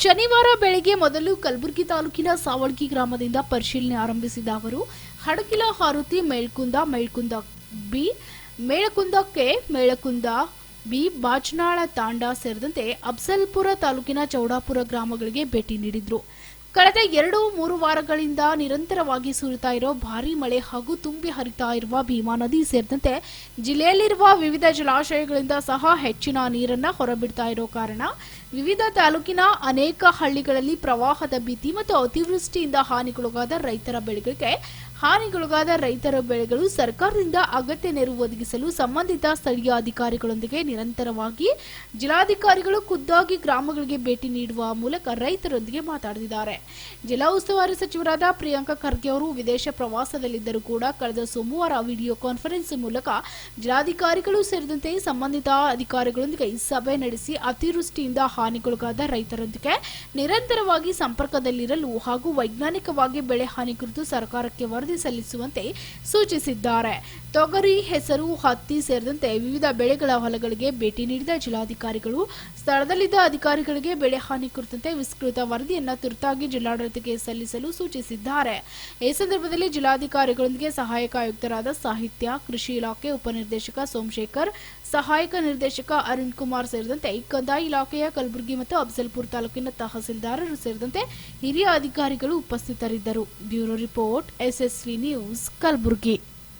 ಸೋಮವಾರ ಬೆಳಗ್ಗೆ ಮೊದಲು ಕಲಬುರಗಿ ತಾಲೂಕಿನ ಸಾವಳ್ಗಿ ಗ್ರಾಮದಿಂದ ಪರಿಶೀಲನೆ ಆರಂಭಿಸಿದ ಅವರು Hadagila Haruti, Melkunda Melkunda B K, Melakunda B, Bachanal Tanda ಸೇರಿದಂತೆ ಅಫ್ಸಲ್ಪುರ ತಾಲೂಕಿನ ಚೌಡಾಪುರ ಗ್ರಾಮಗಳಿಗೆ ಭೇಟಿ ನೀಡಿದ್ರು. ಕಳೆದ ಎರಡು ಮೂರು ವಾರಗಳಿಂದ ನಿರಂತರವಾಗಿ ಸುರಿತಾ ಇರೋ ಭಾರೀ ಮಳೆ ಹಾಗೂ ತುಂಬಿ ಹರಿತಾ ಇರುವ ಭೀಮಾ ನದಿ ಸೇರಿದಂತೆ ಜಿಲ್ಲೆಯಲ್ಲಿರುವ ವಿವಿಧ ಜಲಾಶಯಗಳಿಂದ ಸಹ ಹೆಚ್ಚಿನ ನೀರನ್ನ ಹೊರಬಿಡ್ತಾ ಇರೋ ಕಾರಣ ವಿವಿಧ ತಾಲೂಕಿನ ಅನೇಕ ಹಳ್ಳಿಗಳಲ್ಲಿ ಪ್ರವಾಹದ ಭೀತಿ ಮತ್ತು ಅತಿವೃಷ್ಟಿಯಿಂದ ಹಾನಿಗೊಳಗಾದ ರೈತರ ಬೆಳೆಗಳಿಗೆ ಹಾನಿಗೊಳಗಾದ ರೈತರ ಬೆಳೆಗಳು ಸರ್ಕಾರದಿಂದ ಅಗತ್ಯ ನೆರವು ಒದಗಿಸಲು ಸಂಬಂಧಿತ ಸ್ಥಳೀಯ ಅಧಿಕಾರಿಗಳೊಂದಿಗೆ ನಿರಂತರವಾಗಿ ಜಿಲ್ಲಾಧಿಕಾರಿಗಳು ಖುದ್ದಾಗಿ ಗ್ರಾಮಗಳಿಗೆ ಭೇಟಿ ನೀಡುವ ಮೂಲಕ ರೈತರೊಂದಿಗೆ ಮಾತಾಡಿದ್ದಾರೆ ಜಿಲ್ಲಾ ಉಸ್ತುವಾರಿ ಸಚಿವರಾದ ಪ್ರಿಯಾಂಕಾ ಖರ್ಗೆ ಅವರು ವಿದೇಶ ಪ್ರವಾಸದಲ್ಲಿದ್ದರೂ ಕೂಡ ಕಳೆದ ಸೋಮವಾರ ವಿಡಿಯೋ ಕಾನ್ಫರೆನ್ಸ್ ಮೂಲಕ ಜಿಲ್ಲಾಧಿಕಾರಿಗಳು ಸೇರಿದಂತೆ ಸಂಬಂಧಿತ ಅಧಿಕಾರಿಗಳೊಂದಿಗೆ ಸಭೆ ನಡೆಸಿ ಅತಿವೃಷ್ಟಿಯಿಂದ ಹಾನಿಗೊಳಗಾದ ರೈತರೊಂದಿಗೆ ನಿರಂತರವಾಗಿ ಸಂಪರ್ಕದಲ್ಲಿರಲು ಹಾಗೂ ವೈಜ್ಞಾನಿಕವಾಗಿ ಬೆಳೆ ಹಾನಿ ಕುರಿತು ಸರ್ಕಾರಕ್ಕೆ ವರದಿ ಸಲ್ಲಿಸುವಂತೆ ಸೂಚಿಸಿದ್ದಾರೆ. ತೊಗರಿ ಹೆಸರು, ಹತ್ತಿ ಸೇರಿದಂತೆ ವಿವಿಧ ಬೆಳೆಗಳ ಹೊಲಗಳಿಗೆ ಭೇಟಿ ನೀಡಿದ ಜಿಲ್ಲಾಧಿಕಾರಿಗಳು, ಸ್ಥಳದಲ್ಲಿದ್ದ ಅಧಿಕಾರಿಗಳಿಗೆ ಬೆಳೆ ಹಾನಿ ಕುರಿತಂತೆ ವಿಸ್ತೃತ ವರದಿಯನ್ನು ತುರ್ತಾಗಿ ಜಿಲ್ಲಾಡಳಿತಕ್ಕೆ ಸಲ್ಲಿಸಲು ಸೂಚಿಸಿದ್ದಾರೆ. ಈ ಸಂದರ್ಭದಲ್ಲಿ ಜಿಲ್ಲಾಧಿಕಾರಿಗಳೊಂದಿಗೆ ಸಹಾಯಕ ಆಯುಕ್ತರಾದ ಸಾಹಿತ್ಯ, ಕೃಷಿ ಇಲಾಖೆ ಉಪನಿರ್ದೇಶಕ ಸೋಮಶೇಖರ್, ಸಹಾಯಕ ನಿರ್ದೇಶಕ ಅರುಣ್ ಕುಮಾರ್ ಸೇರಿದಂತೆ ಕಂದಾಯ ಇಲಾಖೆಯ ಕಲಬುರಗಿ ಮತ್ತು ಅಫ್ಜಲ್ಪುರ ತಾಲೂಕಿನ ತಹಸೀಲ್ದಾರರು ಸೇರಿದಂತೆ ಹಿರಿಯ ಅಧಿಕಾರಿಗಳು ಉಪಸ್ಥಿತರಿದ್ದರು. Bureau report SSV news Kalaburagi